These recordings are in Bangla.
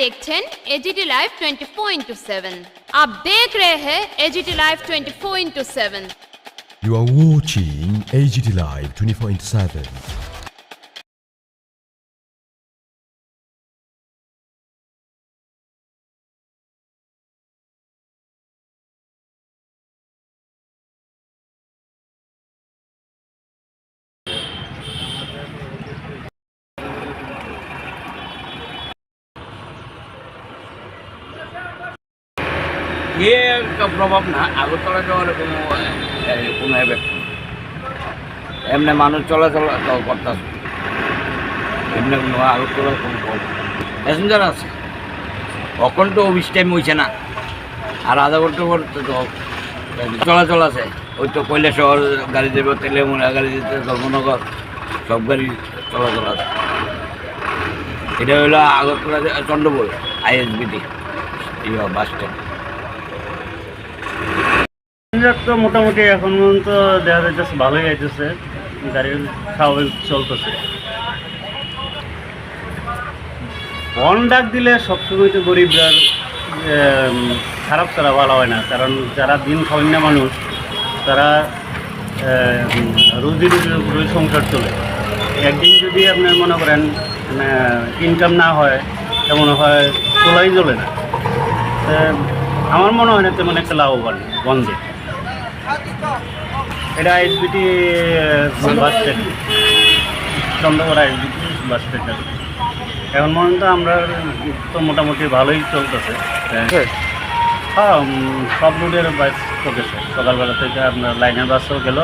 देखছেন AGT live twenty four into seven आप देख रहे हैं AGT live twenty four into seven You are watching AGT Live 24 into 7. এ একটা প্রভাব না আগরতলা যাওয়ার কোনো কোনো এফেক্ট এমনি মানুষ চলাচল করতেছে। এমনি কোনো আগরতলার কোনো প্যাসেঞ্জার আছে। কখন তো অফিস টাইম হয়েছে না। আর আধা ঘণ্টা পর তো চলাচল আছে। ওই তো কৈলা শহর, গাড়ি যাবে তেলেমুনা গাড়ি যেতে ধর্মনগর, সব গাড়ি চলাচল আছে। এটা হলো আগরতলা চন্দ্রবোল আইএসবিটি বাস স্ট্যান্ড প্যাসেঞ্জার তো মোটামুটি এখন পর্যন্ত দেখা যাইতেছে ভালোই যাইতেছে। গাড়ি স্বাভাবিক চলতেছে। হর্ন ডাক দিলে সবসময় তো গরিবরা খারাপ ছাড়া ভালো হয় না। কারণ যারা দিন খাওয়ান না মানুষ, তারা রুজি রুজির উপরে সংসার চলে। একদিন যদি আপনার মনে করেন ইনকাম না হয় তেমন হয় চলাই চলে না। আমার মনে হয় না তেমন একটা লাভবান বন্ধে এটা ISBT bus stand. Chandrakona ISBT bus stand এখন পর্যন্ত আমরা তো মোটামুটি ভালোই চলতেছে। হ্যাঁ সব রুটের বাস চলতেছে। সকালবেলা থেকে আপনার লাইনের বাসও গেল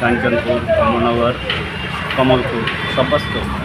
কাঞ্চনপুর ধর্মনগর কমলপুর সব বাস চলছে।